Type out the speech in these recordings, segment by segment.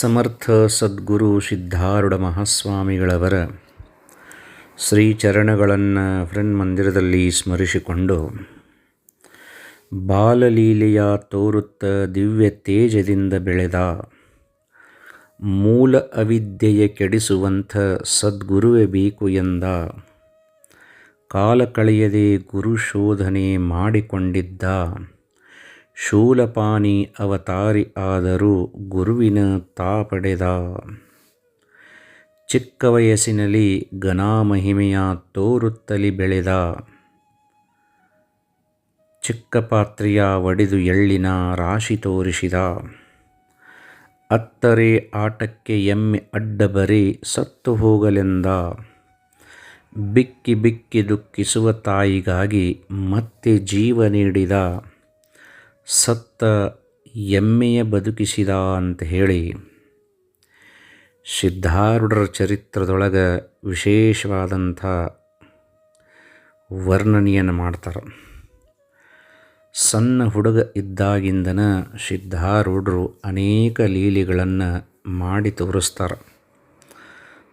ಸಮರ್ಥ ಸದ್ಗುರು Siddharudha ಮಹಾಸ್ವಾಮಿಗಳವರ ಶ್ರೀಚರಣಗಳನ್ನು friend ಮಂದಿರದಲ್ಲಿ ಸ್ಮರಿಸಿಕೊಂಡು, ಬಾಲಲೀಲೆಯ ತೋರುತ್ತ ದಿವ್ಯ ತೇಜದಿಂದ ಬೆಳೆದ ಮೂಲ ಅವಿದ್ಯೆಯ ಕೆಡಿಸುವಂಥ ಸದ್ಗುರುವೇ ಬೇಕು ಎಂದ, ಕಾಲ ಕಳೆಯದೆ ಗುರು ಶೋಧನೆ ಮಾಡಿಕೊಂಡಿದ್ದ. ಶೂಲಪಾನಿ ಅವತಾರಿ ಆದರೂ ಗುರುವಿನ ತಾ ಪಡೆದ. ಚಿಕ್ಕ ವಯಸ್ಸಿನಲ್ಲಿ ಘನಾಮಹಿಮೆಯ ತೋರುತ್ತಲಿ ಬೆಳೆದ. ಚಿಕ್ಕ ಪಾತ್ರೆಯ ಒಡೆದು ಎಳ್ಳಿನ ರಾಶಿ ತೋರಿಸಿದ. ಅತ್ತರೆ ಆಟಕ್ಕೆ ಎಮ್ಮೆ ಅಡ್ಡ ಬರೀ ಸತ್ತು ಹೋಗಲೆಂದ. ಬಿಕ್ಕಿ ಬಿಕ್ಕಿ ದುಃಖಿಸುವ ತಾಯಿಗಾಗಿ ಮತ್ತೆ ಜೀವ ನೀಡಿದ. ಸತ್ತ ಎಮ್ಮೆಯ ಬದುಕಿಸಿದ ಅಂತ ಹೇಳಿ ಸಿದ್ಧಾರೂಢರ ಚರಿತ್ರದೊಳಗೆ ವಿಶೇಷವಾದಂಥ ವರ್ಣನೆಯನ್ನು ಮಾಡ್ತಾರೆ. ಸಣ್ಣ ಹುಡುಗ ಇದ್ದಾಗಿಂದನ ಸಿದ್ಧಾರೂಢರು ಅನೇಕ ಲೀಲೆಗಳನ್ನು ಮಾಡಿ ತೋರಿಸ್ತಾರೆ.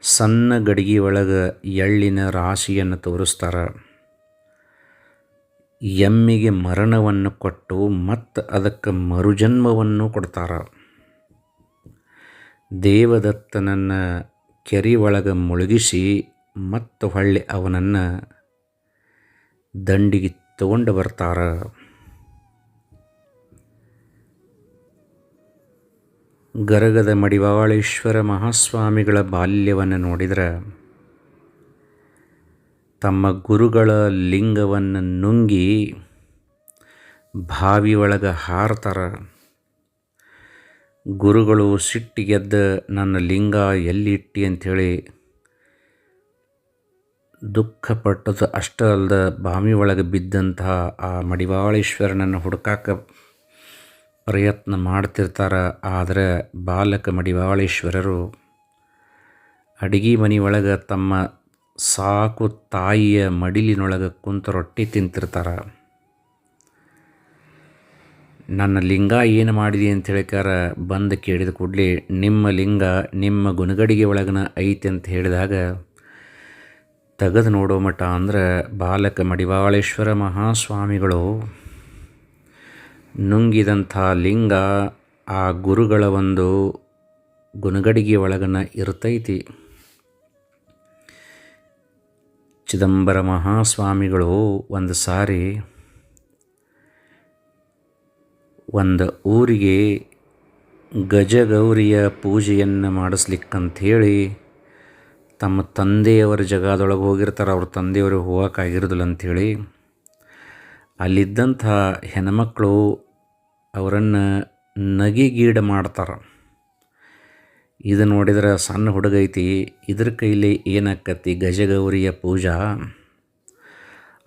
ಸಣ್ಣ ಗಡಿಗೆ ಒಳಗೆ ಎಳ್ಳಿನ ರಾಶಿಯನ್ನು ತೋರಿಸ್ತಾರೆ. ಎಮ್ಮಿಗೆ ಮರಣವನ್ನು ಕೊಟ್ಟು ಮತ್ತು ಅದಕ್ಕೆ ಮರುಜನ್ಮವನ್ನು ಕೊಡ್ತಾರ. ದೇವದತ್ತನನ್ನು ಕೆರೆ ಒಳಗೆ ಮುಳುಗಿಸಿ ಮತ್ತು ಹೊಳ್ಳಿ ಅವನನ್ನು ದಂಡಿಗೆ ತಗೊಂಡು ಬರ್ತಾರ. ಗರಗದ ಮಡಿವಾಳೇಶ್ವರ ಮಹಾಸ್ವಾಮಿಗಳ ಬಾಲ್ಯವನ್ನು ನೋಡಿದರೆ ತಮ್ಮ ಗುರುಗಳ ಲಿಂಗವನ್ನು ನುಂಗಿ ಬಾವಿ ಒಳಗೆ ಹಾರ್ತಾರೆ. ಗುರುಗಳು ಸಿಟ್ಟಿಗೆದ್ದ ನನ್ನ ಲಿಂಗ ಎಲ್ಲಿ ಇಟ್ಟಿ ಅಂಥೇಳಿ ದುಃಖಪಟ್ಟದ್ದು ಅಷ್ಟೇ ಅಲ್ಲದ ಬಾವಿ ಒಳಗೆ ಬಿದ್ದಂತಹ ಆ ಮಡಿವಾಳೇಶ್ವರನನ್ನು ಹುಡುಕಾಕ ಪ್ರಯತ್ನ ಮಾಡ್ತಿರ್ತಾರೆ. ಆದರೆ ಬಾಲಕ ಮಡಿವಾಳೇಶ್ವರರು ಅಡಿಗೆ ಮನೆ ತಮ್ಮ ಸಾಕು ತಾಯಿಯ ಮಡಿಲಿನೊಳಗೆ ಕುಂತು ರೊಟ್ಟಿ ತಿಂತಿರ್ತಾರೆ. ನನ್ನ ಲಿಂಗ ಏನು ಮಾಡಿದೆ ಅಂತ ಹೇಳಿಕಾರ ಬಂದು ಕೇಳಿದ ಕೂಡಲೇ, ನಿಮ್ಮ ಲಿಂಗ ನಿಮ್ಮ ಗುಣಗಡಿಗೆ ಒಳಗನ ಐತಿ ಅಂತ ಹೇಳಿದಾಗ, ತೆಗೆದು ನೋಡೋ ಮಠ ಅಂದ್ರೆ ಬಾಲಕ ಮಡಿವಾಳೇಶ್ವರ ಮಹಾಸ್ವಾಮಿಗಳು. ನುಂಗಿದಂಥ ಲಿಂಗ ಆ ಗುರುಗಳ ಒಂದು ಗುಣಗಡಿಗೆ ಒಳಗನ ಇರ್ತೈತಿ. ಚಿದಂಬರ ಮಹಾಸ್ವಾಮಿಗಳು ಒಂದು ಸಾರಿ ಒಂದು ಊರಿಗೆ ಗಜಗೌರಿಯ ಪೂಜೆಯನ್ನು ಮಾಡಿಸ್ಲಿಕ್ಕಂಥೇಳಿ ತಮ್ಮ ತಂದೆಯವರ ಜಗದೊಳಗೆ ಹೋಗಿರ್ತಾರೆ, ಅವ್ರ ತಂದೆಯವರು ಹೋಗೋಕ್ಕಾಗಿರೋದಿಲ್ಲ ಅಂಥೇಳಿ ಅಲ್ಲಿದ್ದಂಥ ಹೆಣ್ಮಕ್ಳು ಅವರನ್ನು ನಗಿಗೀಡು ಮಾಡ್ತಾರೆ. ಇದು ನೋಡಿದ್ರೆ ಸಣ್ಣ ಹುಡುಗ ಐತಿ. ಇದ್ರ ಕೈಲಿ ಏನಾಕತಿ ಗಜಗೌರಿಯ ಪೂಜಾ.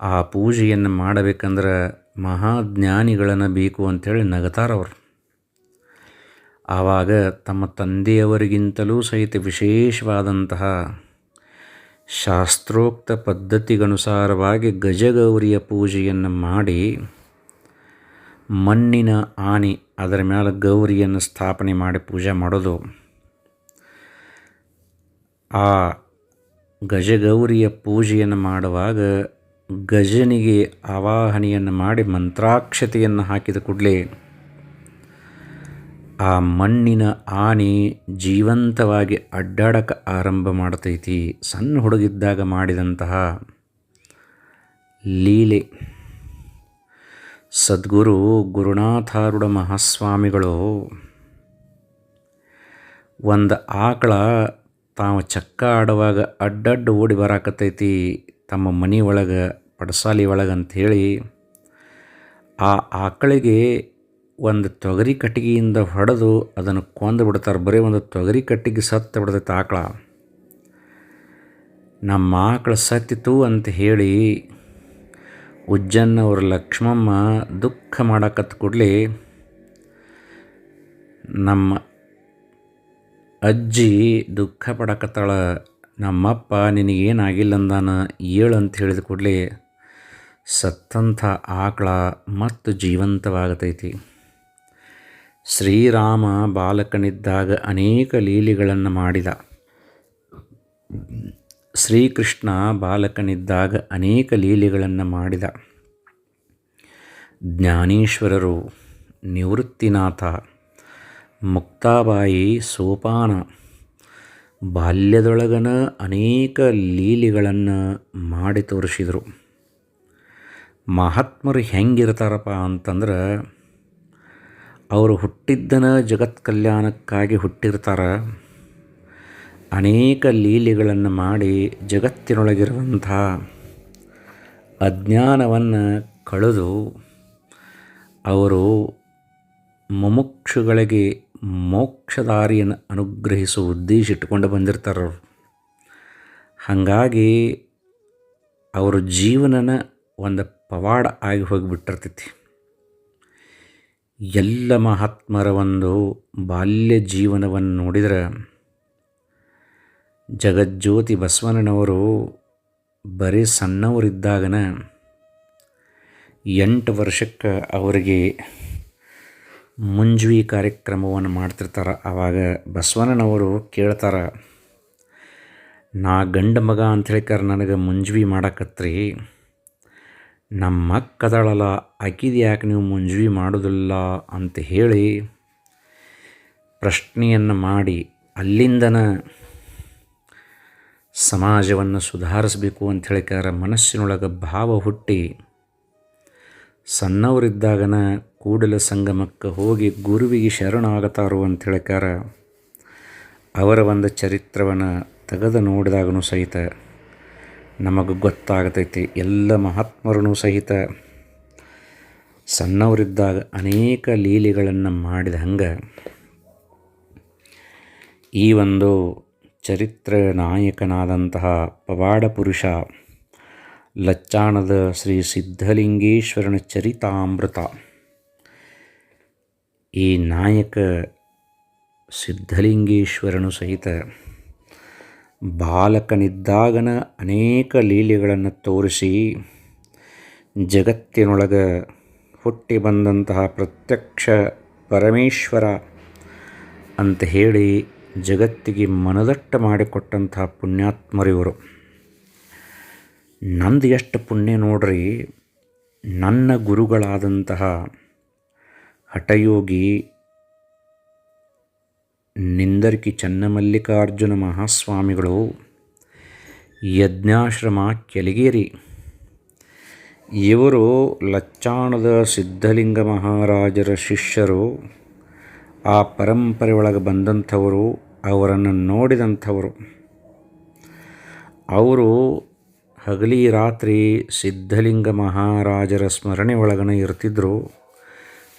ಆ ಪೂಜೆಯನ್ನು ಮಾಡಬೇಕಂದ್ರೆ ಮಹಾಜ್ಞಾನಿಗಳನ್ನು ಬೇಕು ಅಂಥೇಳಿ ನಗತಾರವರು ಆವಾಗ ತಮ್ಮ ತಂದೆಯವರಿಗಿಂತಲೂ ಸಹಿತ ವಿಶೇಷವಾದಂತಹ ಶಾಸ್ತ್ರೋಕ್ತ ಪದ್ಧತಿಗನುಸಾರವಾಗಿ ಗಜಗೌರಿಯ ಪೂಜೆಯನ್ನು ಮಾಡಿ ಮಣ್ಣಿನ ಆನೆ ಅದರ ಮೇಲೆ ಗೌರಿಯನ್ನು ಸ್ಥಾಪನೆ ಮಾಡಿ ಪೂಜೆ ಮಾಡೋದು. ಆ ಗಜಗೌರಿಯ ಪೂಜೆಯನ್ನು ಮಾಡುವಾಗ ಗಜನಿಗೆ ಆವಾಹನೆಯನ್ನು ಮಾಡಿ ಮಂತ್ರಾಕ್ಷತೆಯನ್ನು ಹಾಕಿದ ಕೂಡಲೇ ಆ ಮಣ್ಣಿನ ಆನೆ ಜೀವಂತವಾಗಿ ಅಡ್ಡಾಡಕ್ಕೆ ಆರಂಭ ಮಾಡ್ತೈತಿ. ಸಣ್ಣ ಹುಡುಗಿದ್ದಾಗ ಮಾಡಿದಂತಹ ಲೀಲೆ. ಸದ್ಗುರು ಗುರುನಾಥಾರುಡ ಮಹಾಸ್ವಾಮಿಗಳು ಒಂದು ಆಕಳ ತಾವು ಚಕ್ಕ ಆಡುವಾಗ ಅಡ್ಡಡ್ಡು ಓಡಿ ಬರಾಕತ್ತೈತಿ, ತಮ್ಮ ಮನೆ ಒಳಗೆ, ಪಡಸಾಲಿ ಒಳಗೆ ಅಂಥೇಳಿ ಆ ಆಕಳಿಗೆ ಒಂದು ತೊಗರಿ ಕಟ್ಟಿಗೆಯಿಂದ ಹೊಡೆದು ಅದನ್ನು ಕೊಂದು ಬಿಡ್ತಾರೆ. ಬರೀ ಒಂದು ತೊಗರಿ ಕಟ್ಟಿಗೆ ಸತ್ತು ಬಿಡ್ತೈತೆ ಆಕಳ. ನಮ್ಮ ಆಕಳ ಸತ್ತಿತು ಅಂತ ಹೇಳಿ ಉಜ್ಜನ್ನವ್ರ ಲಕ್ಷ್ಮಮ್ಮ ದುಃಖ ಮಾಡಕತ್ತ ಕೂಡಲಿ ನಮ್ಮ ಅಜ್ಜಿ ದುಃಖ ಪಡಕತ್ತಾಳ, ನಮ್ಮಪ್ಪ ನಿನಗೇನಾಗಿಲ್ಲ ಅಂದಾನ ಏಳು ಅಂತ ಹೇಳಿದ ಕೂಡಲೇ ಸತ್ತಂಥ ಆಕಳ ಮತ್ತು ಜೀವಂತವಾಗತೈತಿ. ಶ್ರೀರಾಮ ಬಾಲಕನಿದ್ದಾಗ ಅನೇಕ ಲೀಲೆಗಳನ್ನು ಮಾಡಿದ. ಶ್ರೀಕೃಷ್ಣ ಬಾಲಕನಿದ್ದಾಗ ಅನೇಕ ಲೀಲೆಗಳನ್ನು ಮಾಡಿದ. ಜ್ಞಾನೇಶ್ವರರು ನಿವೃತ್ತಿನಾಥ. ಮುಕ್ತಾಬಾಯಿ ಸೋಪಾನ. ಬಾಲ್ಯದೊಳಗನ ಅನೇಕ ಲೀಲೆಗಳನ್ನು ಮಾಡಿ ತೋರಿಸಿದರು. ಮಹಾತ್ಮರು ಹೆಂಗಿರ್ತಾರಪ್ಪ ಅಂತಂದ್ರೆ, ಅವರು ಹುಟ್ಟಿದ್ದನ ಜಗತ್ ಕಲ್ಯಾಣಕ್ಕಾಗಿ ಹುಟ್ಟಿರ್ತಾರೆ. ಅನೇಕ ಲೀಲೆಗಳನ್ನು ಮಾಡಿ ಜಗತ್ತಿನೊಳಗಿರುವಂಥ ಅಜ್ಞಾನವನ್ನು ಕಳೆದು, ಅವರು ಮುಮುಕ್ಷುಗಳಿಗೆ ಮೋಕ್ಷದಾರಿಯನ್ನು ಅನುಗ್ರಹಿಸುವ ಉದ್ದೇಶ ಇಟ್ಕೊಂಡು ಬಂದಿರ್ತಾರೆ ಅವರು ಹಾಗಾಗಿ ಅವ್ರ ಜೀವನನ ಒಂದು ಪವಾಡ ಆಗಿ ಹೋಗಿಬಿಟ್ಟಿರ್ತೈತಿ. ಎಲ್ಲ ಮಹಾತ್ಮರ ಒಂದು ಬಾಲ್ಯ ಜೀವನವನ್ನು ನೋಡಿದರೆ ಜಗಜ್ಯೋತಿ ಬಸವಣ್ಣನವರು ಬರೀ ಸಣ್ಣವರಿದ್ದಾಗನ ಎಂಟು ವರ್ಷಕ್ಕೆ ಅವರಿಗೆ ಮುಂಜ್ವಿ ಕಾರ್ಯಕ್ರಮವನ್ನು ಮಾಡ್ತಿರ್ತಾರೆ. ಆವಾಗ ಬಸವಣ್ಣನವರು ಕೇಳ್ತಾರೆ, ನಾ ಗಂಡ ಮಗ ಅಂತ ಹೇಳಿಕಾರ ನನಗೆ ಮುಂಜ್ವಿ ಮಾಡಕತ್ರಿ. ನಮ್ಮ ಕದಳಲ್ಲ ಆಕಿದು ಯಾಕೆ ನೀವು ಮುಂಜ್ವಿ ಮಾಡೋದಿಲ್ಲ? ಅಂತ ಹೇಳಿ ಪ್ರಶ್ನೆಯನ್ನು ಮಾಡಿ ಅಲ್ಲಿಂದನ ಸಮಾಜವನ್ನು ಸುಧಾರಿಸಬೇಕು ಅಂತ ಹೇಳಿಕಾರ ಮನಸ್ಸಿನೊಳಗೆ ಭಾವ ಹುಟ್ಟಿ ಸಣ್ಣವರಿದ್ದಾಗನ ಕೂಡಲ ಸಂಗಮಕ್ಕೆ ಹೋಗಿ ಗುರುವಿಗೆ ಶರಣಾಗತಾರು ಅಂತ ಹೇಳಿಕಾರ, ಅವರ ಒಂದು ಚರಿತ್ರವನ್ನು ತೆಗೆದು ನೋಡಿದಾಗನೂ ಸಹಿತ ನಮಗೆ ಗೊತ್ತಾಗತೈತಿ. ಎಲ್ಲ ಮಹಾತ್ಮರೂ ಸಹಿತ ಸಣ್ಣವರಿದ್ದಾಗ ಅನೇಕ ಲೀಲೆಗಳನ್ನು ಮಾಡಿದ ಹಂಗೆ ಈ ಒಂದು ಚರಿತ್ರ ನಾಯಕನಾದಂತಹ ಪವಾಡ ಪುರುಷ ಲಚ್ಚಾಣದ ಶ್ರೀ ಸಿದ್ಧಲಿಂಗೇಶ್ವರನ ಚರಿತಾಮೃತ. ಈ ನಾಯಕ ಸಿದ್ಧಲಿಂಗೇಶ್ವರನು ಸಹಿತ ಬಾಲಕನಿದ್ದಾಗನ ಅನೇಕ ಲೀಲೆಗಳನ್ನು ತೋರಿಸಿ ಜಗತ್ತಿನೊಳಗೆ ಹುಟ್ಟಿ ಬಂದಂತಹ ಪ್ರತ್ಯಕ್ಷ ಪರಮೇಶ್ವರ ಅಂತ ಹೇಳಿ ಜಗತ್ತಿಗೆ ಮನದಟ್ಟ ಮಾಡಿಕೊಟ್ಟಂತಹ ಪುಣ್ಯಾತ್ಮರಿವರು. ನಂದು ಎಷ್ಟು ಪುಣ್ಯ ನೋಡ್ರಿ, ನನ್ನ ಗುರುಗಳಾದಂತಹ ಹಠಯೋಗಿ ನಿಂದರ್ಕಿ ಚನ್ನಮಲ್ಲಿಕಾರ್ಜುನ ಮಹಾಸ್ವಾಮಿಗಳು, ಯಜ್ಞಾಶ್ರಮ ಕೆಲಗೇರಿ ಇವರು ಲಚ್ಚಾಣದ ಸಿದ್ಧಲಿಂಗ ಮಹಾರಾಜರ ಶಿಷ್ಯರು. ಆ ಪರಂಪರೆ ಒಳಗೆ ಬಂದಂಥವರು, ಅವರನ್ನು ನೋಡಿದಂಥವರು. ಅವರು ಹಗಲಿ ರಾತ್ರಿ ಸಿದ್ಧಲಿಂಗ ಮಹಾರಾಜರ ಸ್ಮರಣೆ ಒಳಗನೆ ಇರ್ತಿದ್ದರು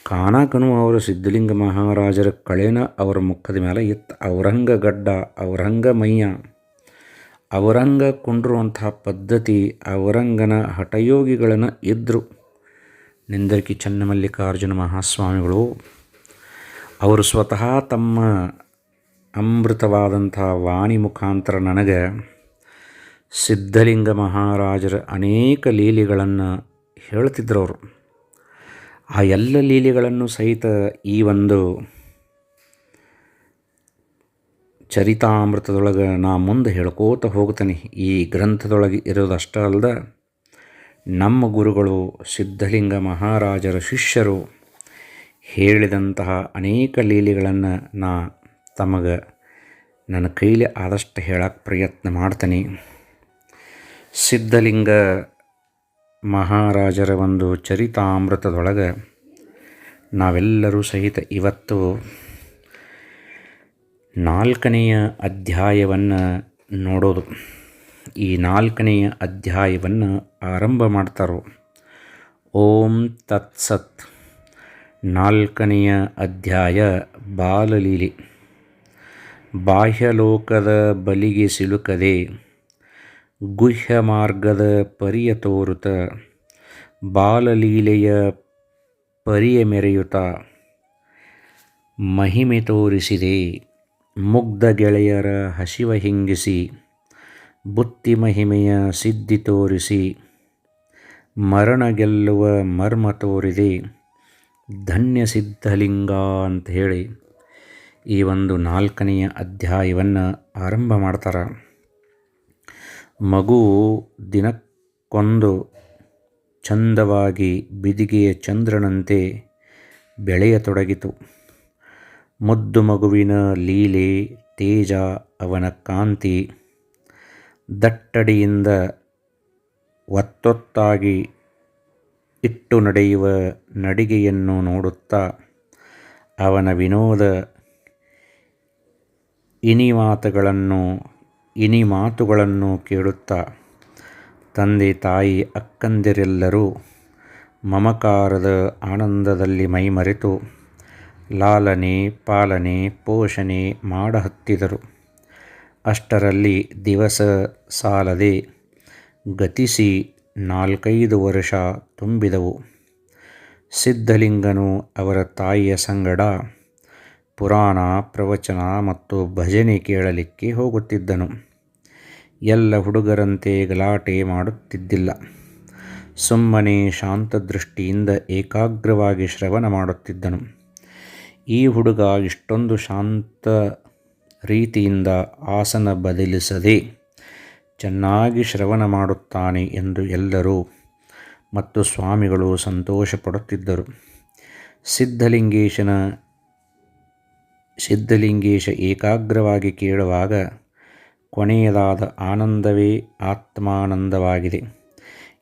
ಕಾನಾಕನು ಅವರು ಸಿದ್ಧಲಿಂಗ ಮಹಾರಾಜರ ಕಳೆನ ಅವರ ಮುಖದ ಮೇಲೆ ಇತ್ತು. ಅವರಂಗ ಗಡ್ಡ, ಔರಂಗ ಮೈಯ ಅವರಂಗ ಕುಂಡಿರುವಂತಹ ಪದ್ಧತಿ, ಔರಂಗನ ಹಠಯೋಗಿಗಳನ್ನು ಇದ್ದರು ನಿಂದರ್ಕಿ ಚನ್ನಮಲ್ಲಿಕಾರ್ಜುನ ಮಹಾಸ್ವಾಮಿಗಳು, ಅವರು ಸ್ವತಃ ತಮ್ಮ ಅಮೃತವಾದಂಥ ವಾಣಿ ಮುಖಾಂತರ ನನಗೆ ಸಿದ್ಧಲಿಂಗ ಮಹಾರಾಜರ ಅನೇಕ ಲೀಲೆಗಳನ್ನು ಹೇಳ್ತಿದ್ರು ಅವರು. ಆ ಎಲ್ಲ ಲೀಲೆಗಳನ್ನು ಸಹಿತ ಈ ಒಂದು ಚರಿತಾಮೃತದೊಳಗೆ ನಾ ಮುಂದೆ ಹೇಳ್ಕೋತ ಹೋಗ್ತೇನೆ. ಈ ಗ್ರಂಥದೊಳಗೆ ಇರೋದಷ್ಟೇ ಅಲ್ಲದೆ ನಮ್ಮ ಗುರುಗಳು ಸಿದ್ಧಲಿಂಗ ಮಹಾರಾಜರ ಶಿಷ್ಯರು ಹೇಳಿದಂತಹ ಅನೇಕ ಲೀಲೆಗಳನ್ನು ನಾ ತಮಗೆ ನನ್ನ ಕೈಲಿ ಆದಷ್ಟು ಹೇಳಕ್ಕೆ ಪ್ರಯತ್ನ ಮಾಡ್ತೀನಿ. ಸಿದ್ಧಲಿಂಗ ಮಹಾರಾಜರ ಒಂದು ಚರಿತಾಮೃತದೊಳಗೆ ನಾವೆಲ್ಲರೂ ಸಹಿತ ಇವತ್ತು ನಾಲ್ಕನೆಯ ಅಧ್ಯಾಯವನ್ನು ನೋಡೋದು. ಈ ನಾಲ್ಕನೆಯ ಅಧ್ಯಾಯವನ್ನು ಆರಂಭ ಮಾಡ್ತಾರೋ? ಓಂ ತತ್ಸತ್. ನಾಲ್ಕನೆಯ ಅಧ್ಯಾಯ, ಬಾಲಲೀಲೆ. ಬಾಹ್ಯಲೋಕದ ಬಲಿಗೆ ಸಿಲುಕದೆ ಗುಹ್ಯ ಮಾರ್ಗದ ಪರಿಯ ತೋರುತ, ಬಾಲಲೀಲೆಯ ಪರಿಯ ಮೆರೆಯುತ, ಮಹಿಮೆ ತೋರಿಸಿದೆ, ಮುಗ್ಧ ಗೆಳೆಯರ ಹಸಿವ ಹಿಂಗಿಸಿ, ಬುತ್ತಿ ಮಹಿಮೆಯ ಸಿದ್ಧಿ ತೋರಿಸಿ, ಮರಣ ಗೆಲ್ಲುವ ಮರ್ಮ ತೋರಿದೆ, ಧನ್ಯ ಸಿದ್ಧಲಿಂಗ ಅಂತ ಹೇಳಿ ಈ ಒಂದು ನಾಲ್ಕನೆಯ ಅಧ್ಯಾಯವನ್ನು ಆರಂಭ ಮಾಡ್ತಾರೆ. ಮಗು ದಿನಕ್ಕೊಂದು ಚಂದವಾಗಿ ಬಿದಿಗೆಯ ಚಂದ್ರನಂತೆ ಬೆಳೆಯತೊಡಗಿತು. ಮುದ್ದು ಮಗುವಿನ ಲೀಲೆ, ತೇಜ, ಅವನ ಕಾಂತಿ ದಟ್ಟಡಿಯಿಂದ ಒತ್ತೊತ್ತಾಗಿ ಇಟ್ಟು ನಡೆಯುವ ನಡಿಗೆಯನ್ನು ನೋಡುತ್ತಾ ಅವನ ವಿನೋದ ಇನಿ ಮಾತುಗಳನ್ನು ಇನಿ ಮಾತುಗಳನ್ನು ಕೇಳುತ್ತಾ, ತಂದೆ ತಾಯಿ ಅಕ್ಕಂದಿರೆಲ್ಲರೂ ಮಮಕಾರದ ಆನಂದದಲ್ಲಿ ಮೈಮರೆತು, ಲಾಲನೆ, ಪಾಲನೆ, ಪೋಷಣೆ ಮಾಡಹತ್ತಿದರು. ಅಷ್ಟರಲ್ಲಿ ದಿವಸ ಸಾಲದೆ ಗತಿಸಿ ನಾಲ್ಕೈದು ವರ್ಷ ತುಂಬಿದವು. ಸಿದ್ಧಲಿಂಗನು ಅವರ ತಾಯಿಯ ಸಂಗಡ ಪುರಾಣ, ಪ್ರವಚನ ಮತ್ತು ಭಜನೆ ಕೇಳಲಿಕ್ಕೆ ಹೋಗುತ್ತಿದ್ದನು. ಎಲ್ಲ ಹುಡುಗರಂತೆ ಗಲಾಟೆ ಮಾಡುತ್ತಿದ್ದಿಲ್ಲ. ಸುಮ್ಮನೆ ಶಾಂತ ದೃಷ್ಟಿಯಿಂದ ಏಕಾಗ್ರವಾಗಿ ಶ್ರವಣ ಮಾಡುತ್ತಿದ್ದನು. ಈ ಹುಡುಗ ಇಷ್ಟೊಂದು ಶಾಂತ ರೀತಿಯಿಂದ ಆಸನ ಬದಲಿಸದೆ ಚೆನ್ನಾಗಿ ಶ್ರವಣ ಮಾಡುತ್ತಾನೆ ಎಂದು ಎಲ್ಲರೂ ಮತ್ತು ಸ್ವಾಮಿಗಳು ಸಂತೋಷಪಡುತ್ತಿದ್ದರು. ಸಿದ್ಧಲಿಂಗೇಶನ ಸಿದ್ಧಲಿಂಗೇಶ ಏಕಾಗ್ರವಾಗಿ ಕೇಳುವಾಗ ಕೊನೆಯದಾದ ಆನಂದವೇ ಆತ್ಮಾನಂದವಾಗಿದೆ.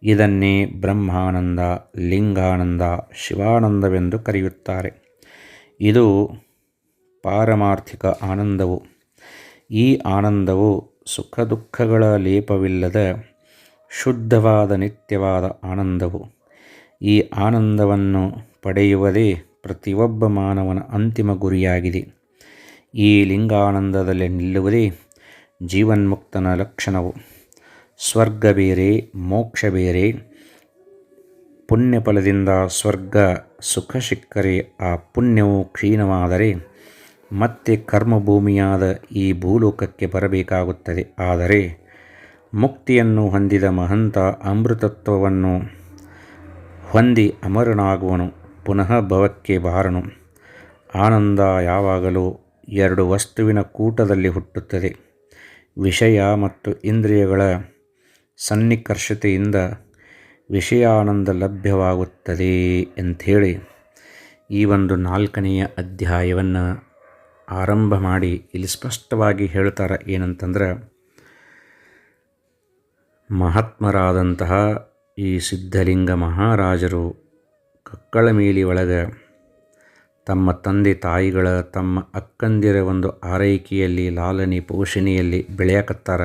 ಇದನ್ನೇ ಬ್ರಹ್ಮಾನಂದ, ಲಿಂಗಾನಂದ, ಶಿವಾನಂದವೆಂದು ಕರೆಯುತ್ತಾರೆ. ಇದು ಪಾರಮಾರ್ಥಿಕ ಆನಂದವು. ಈ ಆನಂದವು ಸುಖ ದುಃಖಗಳ ಲೇಪವಿಲ್ಲದ ಶುದ್ಧವಾದ ನಿತ್ಯವಾದ ಆನಂದವು. ಈ ಆನಂದವನ್ನು ಪಡೆಯುವುದೇ ಪ್ರತಿಯೊಬ್ಬ ಮಾನವನ ಅಂತಿಮ ಗುರಿಯಾಗಿದೆ. ಈ ಲಿಂಗಾನಂದದಲ್ಲಿ ನಿಲ್ಲುವುದೇ ಜೀವನ್ಮುಕ್ತನ ಲಕ್ಷಣವು. ಸ್ವರ್ಗ ಬೇರೆ, ಮೋಕ್ಷ ಬೇರೆ, ಪುಣ್ಯಫಲದಿಂದ ಸ್ವರ್ಗ ಸುಖ ಸಿಕ್ಕರೆ ಆ ಪುಣ್ಯವು ಕ್ಷೀಣವಾದರೆ ಮತ್ತೆ ಕರ್ಮಭೂಮಿಯಾದ ಈ ಭೂಲೋಕಕ್ಕೆ ಬರಬೇಕಾಗುತ್ತದೆ. ಆದರೆ ಮುಕ್ತಿಯನ್ನು ಹೊಂದಿದ ಮಹಂತ ಅಮೃತತ್ವವನ್ನು ಹೊಂದಿ ಅಮರನಾಗುವನು, ಪುನಃ ಭವಕ್ಕೆ ಬಾರನು. ಆನಂದ ಯಾವಾಗಲೂ ಎರಡು ವಸ್ತುವಿನ ಕೂಟದಲ್ಲಿ ಹುಟ್ಟುತ್ತದೆ. ವಿಷಯ ಮತ್ತು ಇಂದ್ರಿಯಗಳ ಸನ್ನಿಕರ್ಷತೆಯಿಂದ ವಿಷಯಾನಂದ ಲಭ್ಯವಾಗುತ್ತದೆ ಅಂಥೇಳಿ ಈ ಒಂದು ನಾಲ್ಕನೆಯ ಅಧ್ಯಾಯವನ್ನು ಆರಂಭ ಮಾಡಿ ಇಲ್ಲಿ ಸ್ಪಷ್ಟವಾಗಿ ಹೇಳ್ತಾರೆ ಏನಂತಂದ್ರೆ, ಮಹಾತ್ಮರಾದಂತಹ ಈ ಸಿದ್ಧಲಿಂಗ ಮಹಾರಾಜರು ಕಕ್ಕಳ ಮೇಲಿ ಒಳಗೆ ತಮ್ಮ ತಂದೆ ತಾಯಿಗಳ, ತಮ್ಮ ಅಕ್ಕಂದಿರ ಒಂದು ಆರೈಕೆಯಲ್ಲಿ, ಲಾಲನೆ ಪೋಷಣೆಯಲ್ಲಿ ಬೆಳೆಯಕತ್ತಾರ.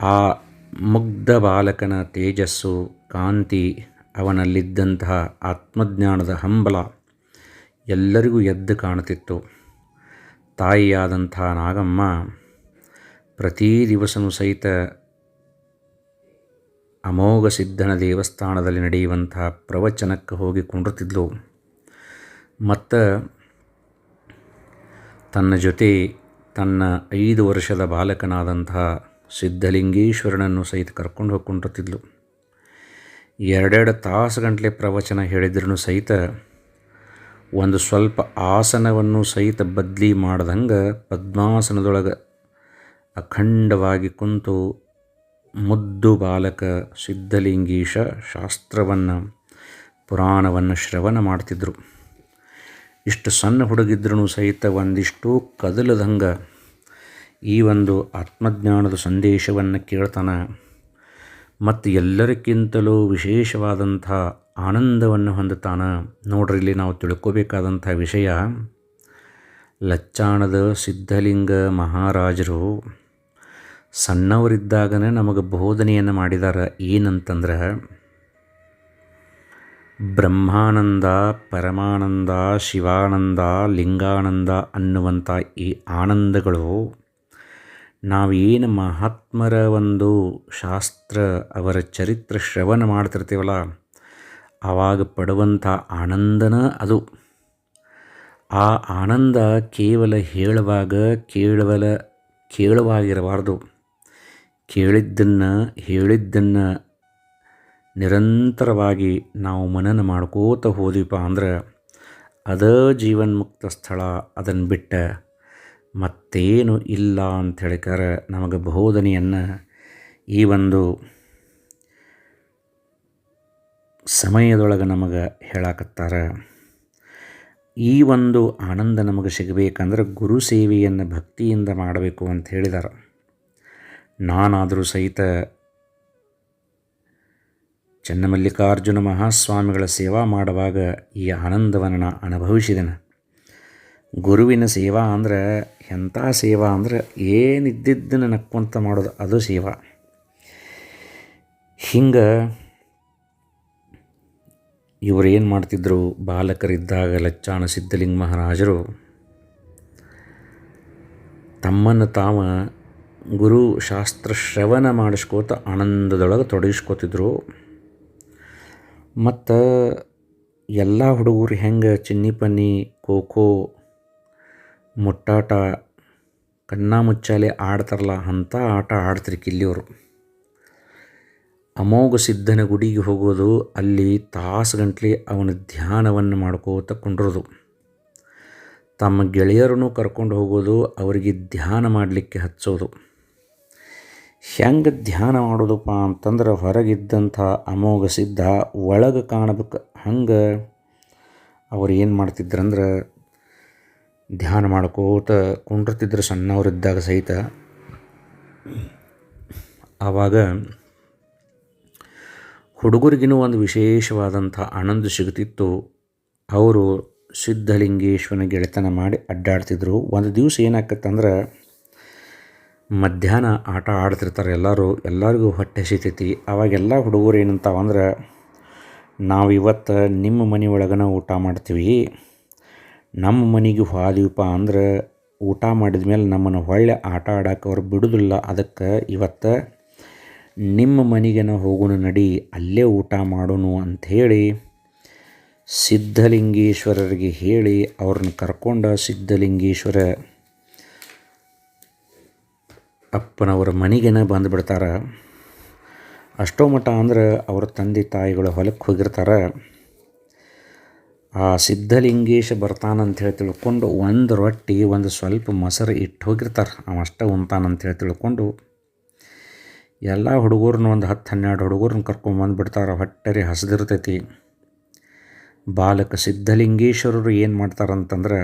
ಆ ಮುಗ್ಧ ಬಾಲಕನ ತೇಜಸ್ಸು, ಕಾಂತಿ, ಅವನಲ್ಲಿದ್ದಂತಹ ಆತ್ಮಜ್ಞಾನದ ಹಂಬಲ ಎಲ್ಲರಿಗೂ ಎದ್ದು ಕಾಣುತ್ತಿತ್ತು. ತಾಯಿಯಾದಂಥ ನಾಗಮ್ಮ ಪ್ರತಿ ದಿವಸನೂ ಸಹಿತ ಅಮೋಘ ಸಿದ್ಧನ ದೇವಸ್ಥಾನದಲ್ಲಿ ನಡೆಯುವಂತಹ ಪ್ರವಚನಕ್ಕೆ ಹೋಗಿ ಕುಂಡಿರ್ತಿದ್ಲು ಮತ್ತು ತನ್ನ ಜೊತೆ ತನ್ನ ಐದು ವರ್ಷದ ಬಾಲಕನಾದಂತಹ ಸಿದ್ಧಲಿಂಗೇಶ್ವರನನ್ನು ಸಹಿತ ಕರ್ಕೊಂಡು ಹೋಗ್ಕೊಂಡಿರ್ತಿದ್ಲು ಎರಡೆರಡು ತಾಸು ಗಂಟಲೆ ಪ್ರವಚನ ಹೇಳಿದ್ರೂ ಸಹಿತ ಒಂದು ಸ್ವಲ್ಪ ಆಸನವನ್ನು ಸಹಿತ ಬದಲಿ ಮಾಡ್ದಂಗೆ ಪದ್ಮಾಸನದೊಳಗೆ ಅಖಂಡವಾಗಿ ಕುಂತು ಮುದ್ದು ಬಾಲಕ ಸಿದ್ಧಲಿಂಗೀಶ ಶಾಸ್ತ್ರವನ್ನು ಪುರಾಣವನ್ನು ಶ್ರವಣ ಮಾಡ್ತಿದ್ದರು ಇಷ್ಟು ಸಣ್ಣ ಹುಡುಗಿದ್ರೂ ಸಹಿತ ಒಂದಿಷ್ಟು ಕದಲದಂಗೆ ಈ ಒಂದು ಆತ್ಮಜ್ಞಾನದ ಸಂದೇಶವನ್ನು ಕೇಳ್ತಾನೆ. ಮತ್ತು ಎಲ್ಲರಿಗಿಂತಲೂ ವಿಶೇಷವಾದಂಥ ಆನಂದವನ್ನು ಹೊಂದುತ್ತಾನೆ. ನೋಡ್ರಿ, ಇಲ್ಲಿ ನಾವು ತಿಳ್ಕೋಬೇಕಾದಂಥ ವಿಷಯ, ಲಚ್ಚಾಣದ ಸಿದ್ಧಲಿಂಗ ಮಹಾರಾಜರು ಸಣ್ಣವರಿದ್ದಾಗನೇ ನಮಗೆ ಬೋಧನೆಯನ್ನು ಮಾಡಿದಾರೆ. ಏನಂತಂದ್ರೆ ಬ್ರಹ್ಮಾನಂದ, ಪರಮಾನಂದ, ಶಿವಾನಂದ, ಲಿಂಗಾನಂದ ಅನ್ನುವಂಥ ಈ ಆನಂದಗಳು ನಾವೇನು ಮಹಾತ್ಮರ ಒಂದು ಶಾಸ್ತ್ರ ಅವರ ಚರಿತ್ರ ಶ್ರವಣ ಮಾಡ್ತಿರ್ತೀವಲ್ಲ, ಆವಾಗ ಪಡುವಂಥ ಆನಂದನ ಅದು. ಆ ಆನಂದ ಕೇವಲ ಹೇಳುವಾಗ ಕೇಳುವಲ ಕೇಳುವಾಗಿರಬಾರ್ದು. ಕೇಳಿದ್ದನ್ನು ಹೇಳಿದ್ದನ್ನು ನಿರಂತರವಾಗಿ ನಾವು ಮನನ ಮಾಡ್ಕೋತ ಹೋದ್ವಿಪ್ಪ ಅಂದ್ರೆ ಅದ ಜೀವನ್ಮುಕ್ತ ಸ್ಥಳ ಅದನ್ನು ಬಿಟ್ಟ ಮತ್ತೇನು ಇಲ್ಲ ಅಂತ ಹೇಳಿಕಾರ ನಮಗೆ ಬೋಧನೆಯನ್ನು ಈ ಒಂದು ಸಮಯದೊಳಗೆ ನಮಗೆ ಹೇಳಾಕತ್ತಾರ. ಈ ಒಂದು ಆನಂದ ನಮಗೆ ಸಿಗಬೇಕಂದ್ರೆ ಗುರು ಸೇವೆಯನ್ನು ಭಕ್ತಿಯಿಂದ ಮಾಡಬೇಕು ಅಂತ ಹೇಳಿದಾರೆ. ನಾನಾದರೂ ಸಹಿತ ಚನ್ನಮಲ್ಲಿಕಾರ್ಜುನ ಮಹಾಸ್ವಾಮಿಗಳ ಸೇವಾ ಮಾಡುವಾಗ ಈ ಆನಂದವನ್ನು ನಾ ಗುರುವಿನ ಸೇವಾ ಅಂದ್ರೆ ಎಂಥ ಸೇವಾ ಅಂದ್ರೆ ಏನಿದ್ದಿದ್ದನ್ನು ನಕ್ಕೊಂತ ಮಾಡೋದು ಅದು ಸೇವಾ. ಹಿಂಗೆ ಇವರು ಏನು ಮಾಡ್ತಿದ್ದರು ಬಾಲಕರಿದ್ದಾಗ ಲಚ್ಚಾಣ ಸಿದ್ಧಲಿಂಗ ಮಹಾರಾಜರು ತಮ್ಮನ್ನು ತಾವ ಗುರು ಶಾಸ್ತ್ರ ಶ್ರವಣ ಮಾಡಿಸ್ಕೋತ ಆನಂದದೊಳಗೆ ತೊಡಗಿಸ್ಕೋತಿದ್ರು. ಮತ್ತು ಎಲ್ಲ ಹುಡುಗರು ಹೆಂಗೆ ಚಿನ್ನಿ ಪನ್ನಿ ಖೋ ಖೋ ಮುಟ್ಟಾಟ, ಕಣ್ಣಾ ಮುಚ್ಚಾಲೆ ಆಡ್ತಾರಲ್ಲ ಅಂಥ ಆಟ ಆಡ್ತಾರೆ ಕಿಲ್ಲಿಯವರು. ಅಮೋಘ ಸಿದ್ಧನ ಗುಡಿಗೆ ಹೋಗೋದು ಅಲ್ಲಿ ತಾಸುಗಂಟ್ಲೆ ಅವನ ಧ್ಯಾನವನ್ನು ಮಾಡ್ಕೋತ ಕುಂಡ್ರೋದು. ತಮ್ಮ ಗೆಳೆಯರನ್ನು ಕರ್ಕೊಂಡು ಹೋಗೋದು ಅವರಿಗೆ ಧ್ಯಾನ ಮಾಡಲಿಕ್ಕೆ ಹಚ್ಚೋದು. ಹೆಂಗೆ ಧ್ಯಾನ ಮಾಡೋದಪ್ಪ ಅಂತಂದ್ರೆ ಹೊರಗಿದ್ದಂಥ ಅಮೋಘ ಸಿದ್ಧ ಒಳಗೆ ಕಾಣಬೇಕು ಹಂಗೆ ಅವ್ರು ಏನು ಮಾಡ್ತಿದ್ರಂದ್ರೆ ಧ್ಯಾನ ಮಾಡ್ಕೋತ ಕುಂಡಿರ್ತಿದ್ರು ಸಣ್ಣವರಿದ್ದಾಗ ಸಹಿತ. ಆವಾಗ ಹುಡುಗರಿಗಿನ್ನೂ ಒಂದು ವಿಶೇಷವಾದಂಥ ಆನಂದ ಸಿಗುತ್ತಿತ್ತು. ಅವರು ಸಿದ್ಧಲಿಂಗೇಶ್ವರನ ಗೆಳೆತನ ಮಾಡಿ ಅಡ್ಡಾಡ್ತಿದ್ರು. ಒಂದು ದಿವಸ ಏನಾಕತ್ತಂದ್ರೆ ಮಧ್ಯಾಹ್ನ ಆಟ ಆಡ್ತಿರ್ತಾರೆ ಎಲ್ಲರೂ, ಎಲ್ಲರಿಗೂ ಹೊಟ್ಟೆ ಸಿಗ್ತೈತಿ ಅವಾಗೆಲ್ಲ ಹುಡುಗರು ಏನಂತಾವಂದ್ರೆ ನಾವು ಇವತ್ತು ನಿಮ್ಮ ಮನೆ ಒಳಗನ ಊಟ ಮಾಡ್ತೀವಿ. ನಮ್ಮ ಮನೆಗೆ ಹೋದೀವಪ್ಪ ಅಂದ್ರೆ, ಊಟ ಮಾಡಿದ ಮೇಲೆ ನಮ್ಮನ್ನು ಹೊಳ್ಳೆ ಆಟ ಆಡೋಕೆ ಅವ್ರು ಬಿಡೋದಿಲ್ಲ. ಅದಕ್ಕೆ ಇವತ್ತು ನಿಮ್ಮ ಮನೆಗೆನ ಹೋಗೋಣ ನಡಿ, ಅಲ್ಲೇ ಊಟ ಮಾಡೋಣ ಅಂಥೇಳಿ ಸಿದ್ಧಲಿಂಗೇಶ್ವರರಿಗೆ ಹೇಳಿ ಅವ್ರನ್ನ ಕರ್ಕೊಂಡ ಸಿದ್ಧಲಿಂಗೇಶ್ವರ ಅಪ್ಪನವರ ಮನೆಗೇನ ಬಂದುಬಿಡ್ತಾರೆ ಅಷ್ಟೋ ಮಟ್ಟ ಅಂದ್ರೆ ಅವ್ರ ತಂದೆ ತಾಯಿಗಳು ಹೊಲಕ್ಕೆ ಹೋಗಿರ್ತಾರೆ. ಆ ಸಿದ್ಧಲಿಂಗೇಶ ಬರ್ತಾನಂತ ಹೇಳಿ ತಿಳ್ಕೊಂಡು ಒಂದು ರೊಟ್ಟಿ, ಒಂದು ಸ್ವಲ್ಪ ಮೊಸರು ಇಟ್ಟು ಹೋಗಿರ್ತಾರೆ. ಅವ ಅಷ್ಟ ಉಣ್ತಾನಂತ ಹೇಳಿ ತಿಳ್ಕೊಂಡು ಎಲ್ಲ ಹುಡುಗರನ್ನ ಒಂದು ಹತ್ತು ಹನ್ನೆರಡು ಹುಡುಗರನ್ನ ಕರ್ಕೊಂಬಂದು ಬಿಡ್ತಾರೆ. ಹೊಟ್ಟೆರಿ ಹಸಿದಿರ್ತೈತಿ. ಬಾಲಕ ಸಿದ್ಧಲಿಂಗೇಶ್ವರರು ಏನು ಮಾಡ್ತಾರಂತಂದ್ರೆ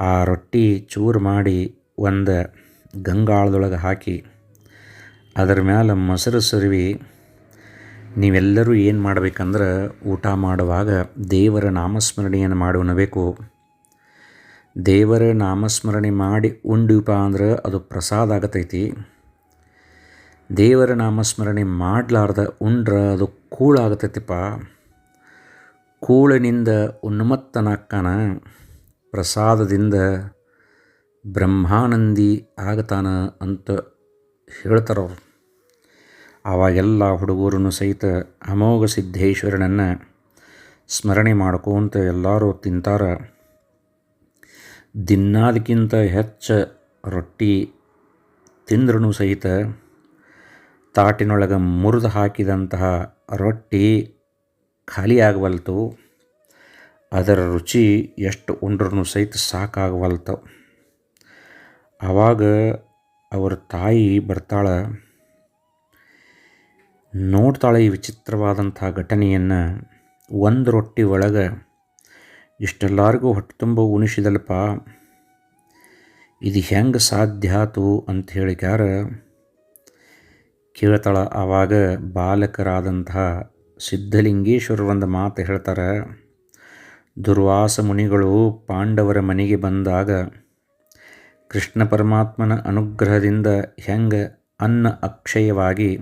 ಆ ರೊಟ್ಟಿ ಚೂರು ಮಾಡಿ ಒಂದು ಗಂಗಾಳದೊಳಗೆ ಹಾಕಿ ಅದರ ಮ್ಯಾಲೆ ಮೊಸರು ಸರಿವಿ, ನೀವೆಲ್ಲರೂ ಏನು ಮಾಡ್ಬೇಕಂದ್ರೆ ಊಟ ಮಾಡುವಾಗ ದೇವರ ನಾಮಸ್ಮರಣೆಯನ್ನು ಮಾಡಿ ಉಣಬೇಕು. ದೇವರ ನಾಮಸ್ಮರಣೆ ಮಾಡಿ ಉಂಡಿಪ ಅಂದ್ರೆ ಅದು ಪ್ರಸಾದ ಆಗತೈತಿ. ದೇವರ ನಾಮಸ್ಮರಣೆ ಮಾಡಲಾರ್ದ ಉಂಡ್ರ ಅದು ಕೂಳಾಗತೈತಿಪ್ಪ ಕೂಳಿನಿಂದ ಉನ್ಮತ್ತನಾಕ್ಕಾನ ಪ್ರಸಾದದಿಂದ ಬ್ರಹ್ಮಾನಂದಿ ಆಗತಾನ ಅಂತ ಹೇಳ್ತಾರವ್ರು ಆವಾಗೆಲ್ಲ ಹುಡುಗರೂ ಸಹಿತ ಅಮೋಘ ಸಿದ್ಧೇಶ್ವರನನ್ನು ಸ್ಮರಣೆ ಮಾಡ್ಕೊಂತ ಎಲ್ಲರೂ ತಿಂತಾರ. ದಿನ್ನಾದಕ್ಕಿಂತ ಹೆಚ್ಚು ರೊಟ್ಟಿ ತಿಂದ್ರೂ ಸಹಿತ ತಾಟಿನೊಳಗೆ ಮುರಿದು ಹಾಕಿದಂತಹ ರೊಟ್ಟಿ ಖಾಲಿಯಾಗವಲ್ತು ಅದರ ರುಚಿ ಎಷ್ಟು ಉಂಡ್ರೂ ಸಹಿತ ಸಾಕಾಗವಲ್ತು. ಆವಾಗ ಅವರ ತಾಯಿ ಬರ್ತಾಳೆ. ನೋಡ್ತಾಳೆ ಈ ವಿಚಿತ್ರವಾದಂಥ ಘಟನೆಯನ್ನು. ಒಂದು ರೊಟ್ಟಿ ಒಳಗೆ ಇಷ್ಟೆಲ್ಲರಿಗೂ ಹೊಟ್ಟೆ ತುಂಬ ಉಣಿಸಿದಲ್ಪ ಇದು ಹೆಂಗೆ ಸಾಧ್ಯ ಆತು ಅಂತ ಹೇಳಿಕಾರ ಕೇಳ್ತಾಳೆ ಆವಾಗ ಬಾಲಕರಾದಂಥ ಸಿದ್ಧಲಿಂಗೇಶ್ವರ ಒಂದು ಮಾತು ಹೇಳ್ತಾರೆ. ದುರ್ವಾಸ ಮುನಿಗಳು ಪಾಂಡವರ ಮನೆಗೆ ಬಂದಾಗ ಕೃಷ್ಣ ಪರಮಾತ್ಮನ ಅನುಗ್ರಹದಿಂದ ಹೆಂಗೆ ಅನ್ನ ಅಕ್ಷಯವಾಗಿ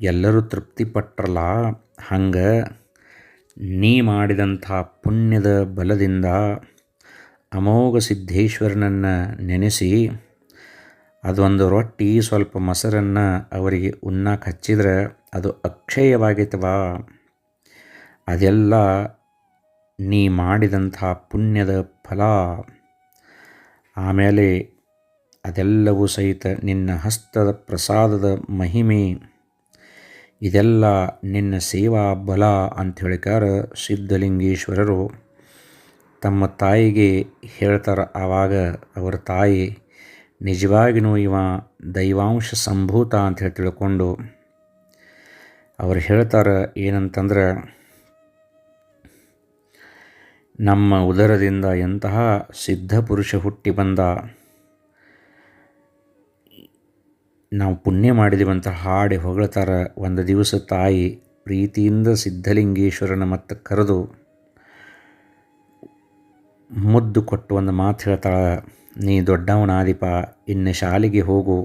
ಎಲ್ಲರೂ ತೃಪ್ತಿಪಟ್ರಲ್ಲ ಹಂಗೆ ನೀ ಮಾಡಿದಂಥ ಪುಣ್ಯದ ಬಲದಿಂದ ಅಮೋಘ ಸಿದ್ಧೇಶ್ವರನನ್ನು ನೆನೆಸಿ ಅದೊಂದು ರೊಟ್ಟಿ, ಸ್ವಲ್ಪ ಮೊಸರನ್ನು ಅವರಿಗೆ ಉಣ್ಣಕ್ಕೆ ಹಚ್ಚಿದ್ರೆ ಅದು ಅಕ್ಷಯವಾಗೈತವ? ಅದೆಲ್ಲ ನೀ ಮಾಡಿದಂಥ ಪುಣ್ಯದ ಫಲ ಆಮೇಲೆ ಅದೆಲ್ಲವೂ ಸಹಿತ ನಿನ್ನ ಹಸ್ತದ ಪ್ರಸಾದದ ಮಹಿಮೆ. ಇದೆಲ್ಲ ನಿನ್ನ ಸೇವಾ ಬಲ ಅಂತ ಹೇಳಿಕಾರ ಸಿದ್ಧಲಿಂಗೇಶ್ವರರು. ತಮ್ಮ ತಾಯಿಗೆ ಹೇಳ್ತಾರೆ ಆವಾಗ ಅವರ ತಾಯಿ, ನಿಜವಾಗಿನೂ ಇವ ದೈವಾಂಶ ಸಂಭೂತ ಅಂತ ಹೇಳಿ ತಿಳ್ಕೊಂಡು. ಅವ್ರು ಹೇಳ್ತಾರೆ ಏನಂತಂದ್ರೆ ನಮ್ಮ ಉದರದಿಂದ ಎಂತಹ ಸಿದ್ಧ ಪುರುಷ ಹುಟ್ಟಿ ಬಂದ? ನಾವು ಪುಣ್ಯ ಮಾಡಿದೀವಂತ ಹಾಡಿ ಹೊಗಳ್ತಾರೆ ಒಂದು ದಿವಸ ತಾಯಿ ಪ್ರೀತಿಯಿಂದ ಸಿದ್ಧಲಿಂಗೇಶ್ವರನ ಮತ್ತೆ ಕರೆದು ಮುದ್ದು ಕೊಟ್ಟು ಒಂದು ಮಾತು ಹೇಳ್ತಾಳೆ, ನೀ ದೊಡ್ಡವನಾದಿಪ, ಇನ್ನು ಶಾಲೆಗೆ ಹೋಗು.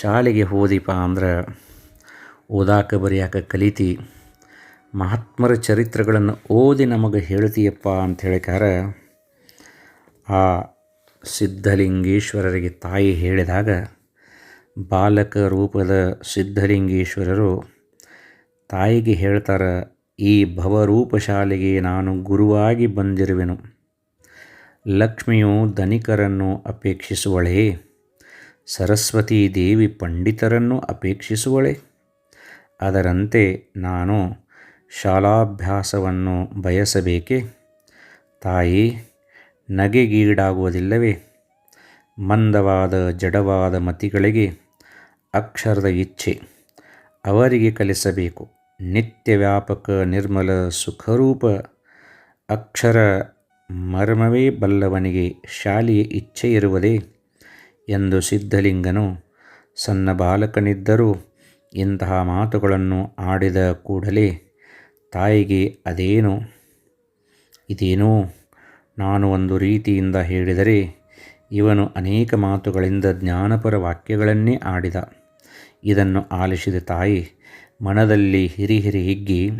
ಶಾಲೆಗೆ ಹೋದಿಪ ಅಂದ್ರೆ ಓದಾಕ ಬರೆಯಾಕ ಕಲಿತಿ. ಮಹಾತ್ಮರ ಚರಿತ್ರೆಗಳನ್ನು ಓದಿ ನಮಗೆ ಹೇಳ್ತೀಯಪ್ಪ ಅಂತ ಹೇಳಿಕಾರ ಆ ಸಿದ್ಧಲಿಂಗೇಶ್ವರರಿಗೆ ತಾಯಿ ಹೇಳಿದಾಗ ಬಾಲಕ ರೂಪದ ಸಿದ್ಧಲಿಂಗೇಶ್ವರರು ತಾಯಿಗೆ ಹೇಳ್ತಾರೆ, ಈ ಭವರೂಪ ಶಾಲೆಗೆ ನಾನು ಗುರುವಾಗಿ ಬಂದಿರುವೆನು. ಲಕ್ಷ್ಮಿಯು ಧನಿಕರನ್ನು ಅಪೇಕ್ಷಿಸುವಳೇ. ಸರಸ್ವತಿ ದೇವಿ ಪಂಡಿತರನ್ನು ಅಪೇಕ್ಷಿಸುವಳೆ. ಅದರಂತೆ ನಾನು ಶಾಲಾಭ್ಯಾಸವನ್ನು ಬಯಸಬೇಕೆ? ತಾಯಿ, ನಗೆಗೀಡಾಗುವುದಿಲ್ಲವೇ? ಮಂದವಾದ, ಜಡವಾದ ಮತಿಗಳಿಗೆ ಅಕ್ಷರದ ಇಚ್ಛೆ ಅವರಿಗೆ ಕಲಿಸಬೇಕು. ನಿತ್ಯ ವ್ಯಾಪಕ ನಿರ್ಮಲ, ಸುಖರೂಪ ಅಕ್ಷರ ಮರ್ಮವೇ ಬಲ್ಲವನಿಗೆ ಶಾಲೆಯ ಇಚ್ಛೆ ಇರುವುದೇ? ಎಂದು ಸಿದ್ಧಲಿಂಗನು ಸಣ್ಣ ಬಾಲಕನಿದ್ದರೂ ಇಂತಹ ಮಾತುಗಳನ್ನು ಆಡಿದ ಕೂಡಲೇ ತಾಯಿಗೆ ಅದೇನು? ಇದೇನೋ? ನಾನು ಒಂದು ರೀತಿಯಿಂದ ಹೇಳಿದರೆ, ಇವನು ಅನೇಕ ಮಾತುಗಳಿಂದ ಜ್ಞಾನಪರ ವಾಕ್ಯಗಳನ್ನೇ ಆಡಿದ. ಇದನ್ನು ಆಲಿಸಿದ ತಾಯಿ ಮನದಲ್ಲಿ ಹಿರಿ ಹಿರಿ ಹಿಗ್ಗಿ,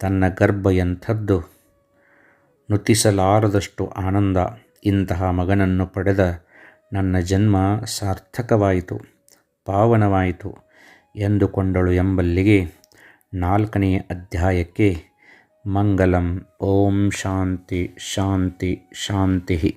ತನ್ನ ಗರ್ಭ ಎಂಥದ್ದು ನುತಿಸಲಾರದಷ್ಟು ಆನಂದ, ಇಂತಹ ಮಗನನ್ನು ಪಡೆದ ನನ್ನ ಜನ್ಮ ಸಾರ್ಥಕವಾಯಿತು, ಪಾವನವಾಯಿತು ಎಂದುಕೊಂಡಳು ಎಂಬಲ್ಲಿಗೆ ನಾಲ್ಕನೆಯ ಅಧ್ಯಾಯಕ್ಕೆ ಮಂಗಲಂ. ಓಂ ಶಾಂತಿ ಶಾಂತಿ ಶಾಂತಿ.